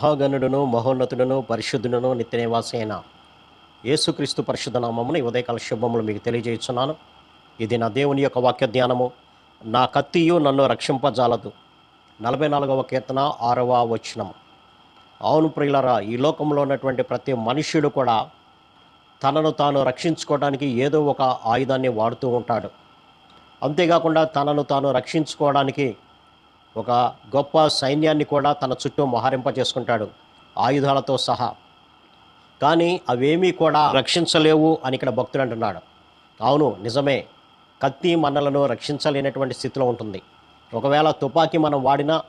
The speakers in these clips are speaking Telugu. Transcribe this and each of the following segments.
మహాగణుడును మహోన్నతుడును పరిశుద్ధుడును నిత్యనివాసైన అయిన యేసుక్రీస్తు పరిశుద్ధ నామమును ఉదయకాల శుభములు మీకు తెలియజేస్తున్నాను ఇది నా దేవుని యొక్క వాక్య ధ్యానము నా కత్తియు నన్ను రక్షింపజాలదు. నలభై నాలుగవ కీర్తన ఆరవ వచనము. అవును ప్రియులరా ఈ లోకంలో ఉన్నటువంటి ప్రతి మనుష్యుడు కూడా తనను తాను రక్షించుకోవడానికి ఏదో ఒక ఆయుధాన్ని వాడుతూ ఉంటాడు. అంతేకాకుండా తనను తాను రక్షించుకోవడానికి ఒక గొప్ప సైన్యాన్ని కూడా తన చుట్టూ మోహరింప చేసుకుంటాడు ఆయుధాలతో సహా. కానీ అవేమీ కూడా రక్షించలేవు అని ఇక్కడ భక్తుడు అంటున్నాడు. అవును నిజమే. కత్తి మనలను రక్షించలేనటువంటి స్థితిలో ఉంటుంది. ఒకవేళ తుపాకీ మనం వాడినా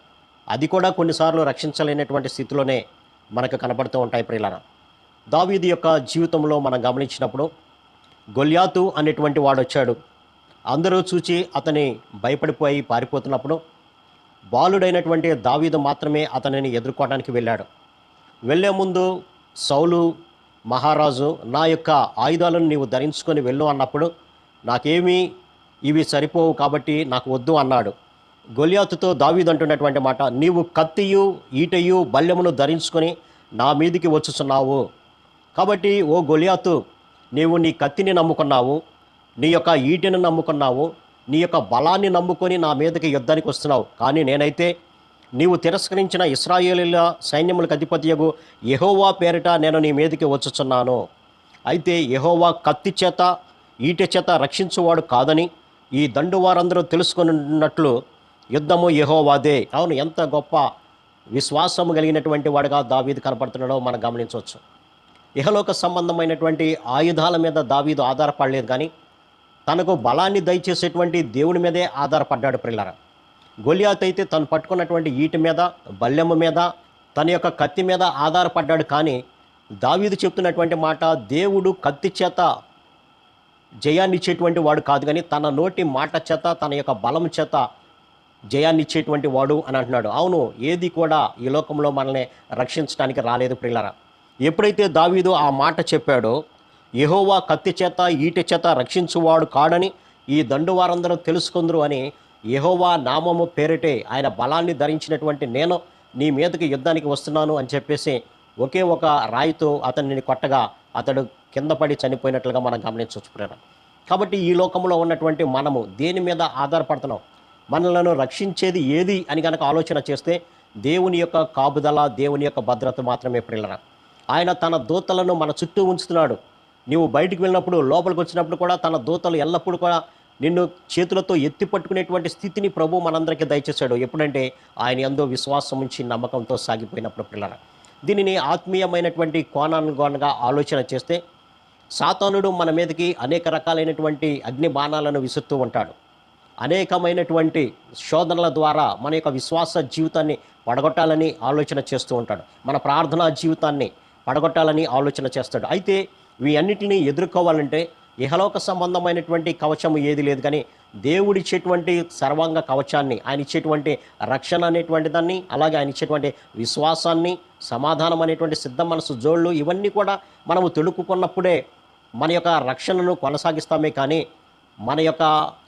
అది కూడా కొన్నిసార్లు రక్షించలేనటువంటి స్థితిలోనే మనకు కనపడుతూ ఉంటాయి ప్రియులన దావీది యొక్క జీవితంలో మనం గమనించినప్పుడు గొల్యాతు అనేటువంటి వాడు వచ్చాడు అందరూ చూచి అతని భయపడిపోయి పారిపోతున్నప్పుడు బాలుడైనటువంటి దావీదు మాత్రమే అతనిని ఎదుర్కోవడానికి వెళ్ళాడు. వెళ్ళే ముందు సౌలు మహారాజు నా యొక్క ఆయుధాలను నీవు ధరించుకొని వెళ్ళు అన్నప్పుడు నాకేమీ ఇవి సరిపోవు కాబట్టి నాకు వద్దు అన్నాడు. గొలియాతుతో దావీదు అంటున్నటువంటి మాట నీవు కత్తియు ఈటయు బల్యమును ధరించుకొని నా మీదికి వచ్చుచున్నావు. కాబట్టి ఓ గొలియాతు నీవు నీ కత్తిని నమ్ముకున్నావు నీ యొక్క ఈటెను నమ్ముకున్నావు నీ యొక్క బలాన్ని నమ్ముకొని నా మీదకి యుద్ధానికి వస్తున్నావు. కానీ నేనైతే నీవు తిరస్కరించిన ఇస్రాయేలీల సైన్యములకు అధిపతియగు యహోవా పేరిట నేను నీ మీదకి వచ్చుచున్నాను. అయితే యహోవా కత్తి చేత ఈట చేత రక్షించువాడు కాదని ఈ దండు వారందరూ తెలుసుకున్నట్లు యుద్ధము యహోవాదే. అవును ఎంత గొప్ప విశ్వాసము కలిగినటువంటి వాడుగా దావీదు కనపడుతున్నాడో మనం గమనించవచ్చు. ఇహలోక సంబంధమైనటువంటి ఆయుధాల మీద దావీదు ఆధారపడలేదు కానీ తనకు బలాన్ని దయచేసేటువంటి దేవుని మీదే ఆధారపడ్డాడు ప్రిల్లర. గొలియాత్ అయితే తను పట్టుకున్నటువంటి ఈటి మీద బల్లెమ్మ మీద తన యొక్క కత్తి మీద ఆధారపడ్డాడు కానీ దావీదు చెప్తున్నటువంటి మాట దేవుడు కత్తి చేత జయాన్ని ఇచ్చేటువంటి వాడు కాదు కానీ తన నోటి మాట చేత తన యొక్క బలం చేత జయాన్ని ఇచ్చేటువంటి వాడు అని అంటున్నాడు. అవును ఏది కూడా ఈ లోకంలో మనల్ని రక్షించడానికి రాలేదు ప్రిల్లరా. ఎప్పుడైతే దావీదు ఆ మాట చెప్పాడో ఎహోవా కత్తి చేత ఈట చేత రక్షించువాడు కాడని ఈ దండు వారందరూ తెలుసుకుందరు అని ఎహోవా నామము పేరిటే ఆయన బలాన్ని ధరించినటువంటి నేను నీ మీదకి యుద్ధానికి వస్తున్నాను అని చెప్పేసి ఒకే ఒక రాయితో అతనిని కొట్టగా అతడు కింద పడి చనిపోయినట్లుగా మనం గమనించవచ్చు ప్రేరణ కాబట్టి ఈ లోకంలో ఉన్నటువంటి మనము దేని మీద ఆధారపడుతున్నాం? మనలను రక్షించేది ఏది అని కనుక ఆలోచన చేస్తే దేవుని యొక్క కాపుదల దేవుని యొక్క భద్రత మాత్రమే ప్రిల్లర ఆయన తన దూతలను మన చుట్టూ ఉంచుతున్నాడు. నీవు బయటికి వెళ్ళినప్పుడు లోపలికి వచ్చినప్పుడు కూడా తన దూతలు ఎల్లప్పుడూ కూడా నిన్ను చేతులతో ఎత్తి పట్టుకునేటువంటి స్థితిని ప్రభు మనందరికీ దయచేశాడు. ఎప్పుడంటే ఆయన ఎంతో విశ్వాసం ఉంచి నమ్మకంతో సాగిపోయినప్పుడు పిల్లల దీనిని ఆత్మీయమైనటువంటి కోణానుగోణంగా ఆలోచన చేస్తే సాతానుడు మన మీదకి అనేక రకాలైనటువంటి అగ్ని బాణాలను విసురుతూ ఉంటాడు. అనేకమైనటువంటి శోధనల ద్వారా మన యొక్క విశ్వాస జీవితాన్ని పడగొట్టాలని ఆలోచన చేస్తూ ఉంటాడు. మన ప్రార్థనా జీవితాన్ని పడగొట్టాలని ఆలోచన చేస్తాడు. అయితే వీటన్నిటిని ఎదుర్కోవాలంటే ఇహలోక సంబంధమైనటువంటి కవచం ఏది లేదు. కానీ దేవుడిచ్చేటువంటి సర్వాంగ కవచాన్ని ఆయన ఇచ్చేటువంటి రక్షణ అనేటువంటి దాన్ని అలాగే ఆయన ఇచ్చేటువంటి విశ్వాసాన్ని సమాధానం అనేటువంటి సిద్ధ మనసు జోళ్ళు ఇవన్నీ కూడా మనము తెలుపుకున్నప్పుడే మన యొక్క రక్షణను కొనసాగిస్తామే. కానీ మన యొక్క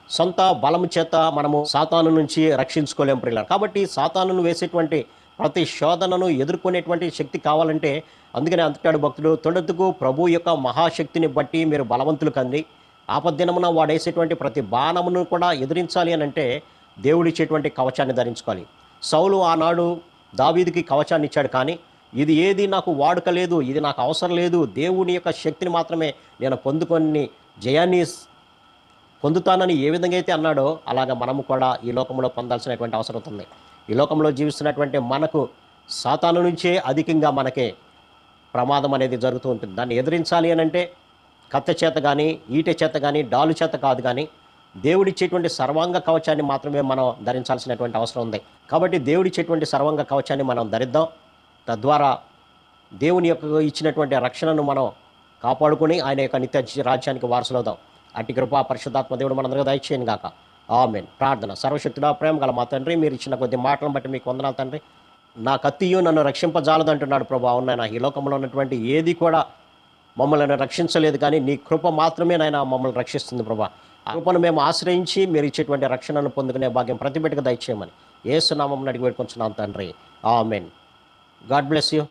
సొంత బలము చేత మనము సాతాను నుంచి రక్షించుకోలేము ప్రియులారు. కాబట్టి సాతానును వేసేటువంటి ప్రతి శోధనను ఎదుర్కొనేటువంటి శక్తి కావాలంటే అందుకనే అంతటాడు భక్తుడు తొండెత్తుకు ప్రభు యొక్క మహాశక్తిని బట్టి మీరు బలవంతులు కంది ఆపద్దినమున వాడేసేటువంటి ప్రతి బాణమును కూడా ఎదిరించాలి అని అంటే దేవుడిచ్చేటువంటి కవచాన్ని ధరించుకోవాలి. సౌలు ఆనాడు దావీదికి కవచాన్ని ఇచ్చాడు కానీ ఇది ఏది నాకు వాడుక లేదు ఇది నాకు అవసరం లేదు దేవుని యొక్క శక్తిని మాత్రమే నేను పొందుకొని జయాన్ని పొందుతానని ఏ విధంగా అయితే అన్నాడో అలాగ మనము కూడా ఈ లోకంలో పొందాల్సినటువంటి అవసరం ఉంది. ఈ లోకంలో జీవిస్తున్నటువంటి మనకు సాతాను నుంచే అధికంగా మనకే ప్రమాదం అనేది జరుగుతూ ఉంటుంది. దాన్ని ఎదిరించాలి అని అంటే కత్త చేత కానీ ఈట చేత కానీ డాలు చేత కాదు కానీ దేవుడిచ్చేటువంటి సర్వాంగ కవచాన్ని మాత్రమే మనం ధరించాల్సినటువంటి అవసరం ఉంది. కాబట్టి దేవుడిచ్చేటువంటి సర్వాంగ కవచాన్ని మనం ధరిద్దాం. తద్వారా దేవుని యొక్క ఇచ్చినటువంటి రక్షణను మనం కాపాడుకొని ఆయన యొక్క నిత్య రాజ్యానికి వారసులవుదాం. అట్టి కృపా పరిశుద్ధాత్మ దేవుడు మనందరికీ దయచేయను గాక ఆమెన్. ప్రార్థన. సర్వశక్తుడా ప్రేమ గల మా తండ్రి మీరు ఇచ్చిన కొద్ది మాటలను బట్టి మీకు వందనాలు తండ్రి. నా కత్తియు నన్ను రక్షింపజాలదంటున్నాడు ప్రభు. అవునా నా ఈ లోకంలో ఉన్నటువంటి ఏది కూడా మమ్మల్ని రక్షించలేదు కానీ నీ కృప మాత్రమే నాయన మమ్మల్ని రక్షిస్తుంది ప్రభా. ఆ కృపను మేము ఆశ్రయించి మీరు ఇచ్చేటువంటి రక్షణను పొందుకునే భాగ్యం ప్రతి దయచేయమని ఏసునామం అడిగి పెట్టుకుంటున్నాం తండ్రి. ఆమెన్. God bless you.